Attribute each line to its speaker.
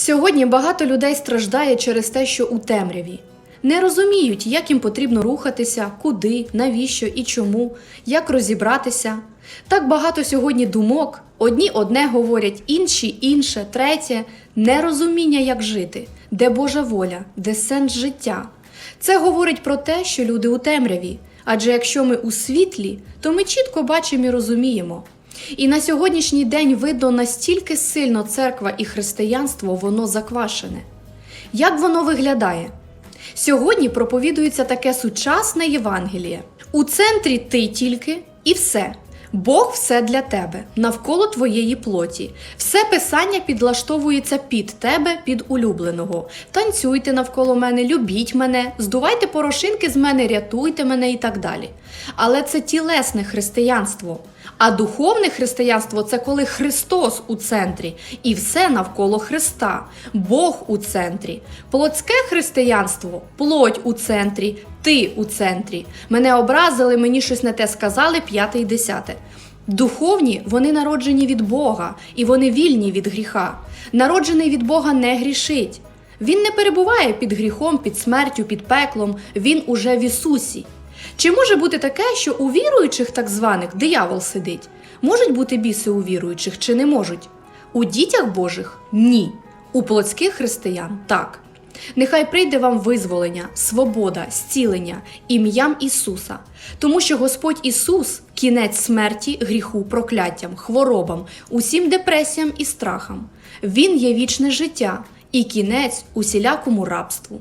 Speaker 1: Сьогодні багато людей страждає через те, що у темряві. Не розуміють, як їм потрібно рухатися, куди, навіщо і чому, як розібратися. Так багато сьогодні думок, одні одне говорять, інші інше, третє, нерозуміння, як жити, де Божа воля, де сенс життя. Це говорить про те, що люди у темряві. Адже якщо ми у світлі, то ми чітко бачимо і розуміємо. І на сьогоднішній день видно настільки сильно церква і християнство воно заквашене. Як воно виглядає? Сьогодні проповідується таке сучасне Євангеліє. У центрі ти тільки і все. Бог все для тебе, навколо твоєї плоті. Все писання підлаштовується під тебе, під улюбленого. Танцюйте навколо мене, любіть мене, здувайте порошинки з мене, рятуйте мене і так далі. Але це тілесне християнство. А духовне християнство це коли Христос у центрі і все навколо Христа, Бог у центрі. Плотське християнство плоть у центрі, ти у центрі. Мене образили, мені щось не те сказали, п'яте і десяте. Духовні вони народжені від Бога, і вони вільні від гріха. Народжений від Бога не грішить. Він не перебуває під гріхом, під смертю, під пеклом, він уже в Ісусі. Чи може бути таке, що у віруючих так званих диявол сидить? Можуть бути біси у віруючих чи не можуть? У дітях Божих ні. У плотських християн так. Нехай прийде вам визволення, свобода, зцілення ім'ям Ісуса, тому що Господь Ісус кінець смерті, гріху, прокляттям, хворобам, усім депресіям і страхам. Він є вічне життя і кінець усілякому рабству.